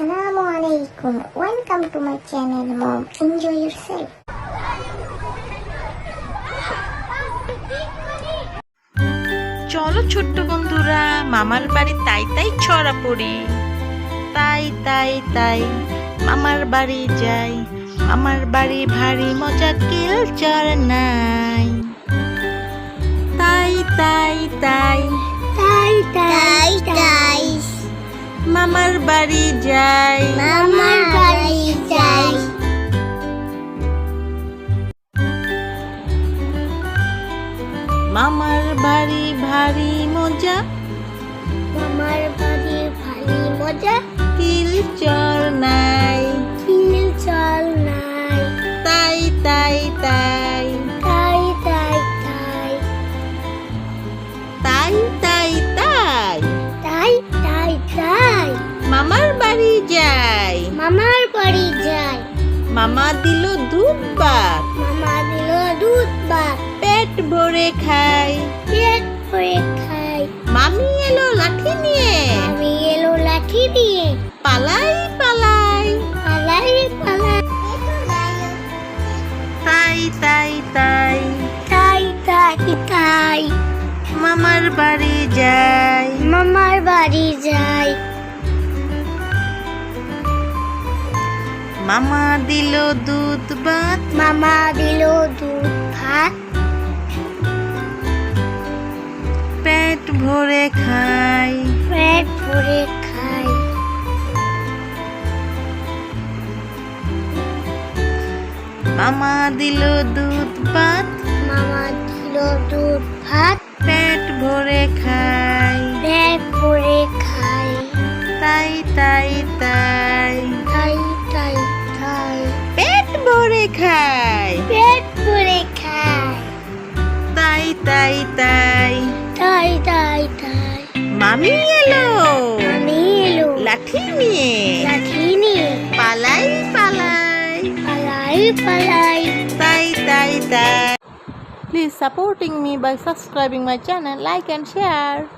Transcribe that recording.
Assalamu alaikum. Welcome to my channel, Mom. Enjoy yourself. চলো ছোট্ট বন্ধুরা মামার বাড়ি তাই তাই ছড়া পড়ি তাই তাই তাই মামার বাড়ি যাই মামার বাড়ি ভারী মজা কিল চর নাই বাড়ি যাই। মামার বাড়ি যাই। মামার বাড়ি ভারী মজা। মামার বাড়ি ভারী মজা। কিল চর নাই। কিল চল নাই। তাই তাই তাই। মামা দিল দুধ ভাত মামা দিল দুধ ভাত পেট ভরে খাই পেট ভরে খাই মামি এলো লাঠি নিয়ে। আমি এলো লাঠি দিয়ে পালাই পালাই। পালাই পালাই। তাই তাই তাই। তাই তাই তাই। মামার বাড়ি যাই মামার বাড়ি যাই মামা দিল দুধ ভাত। মামা দিল দুধ ভাত। পেট ভরে খাই। পেট ভরে খাই। মামা দিল দুধ ভাত। মামা দিল দুধ ভাত। পেট ভরে খাই। পেট ভরে খাই। তাই তাই তাই ভরে খাই পেট ভরে খাই তাই তাই তাই তাই তাই তাই মামি এলো আমি এলো লাঠি নিয়ে লাঠি নিয়ে পালাই পালাই পালাই পালাই তাই তাই তাই Please supporting me by subscribing my channel, like and share.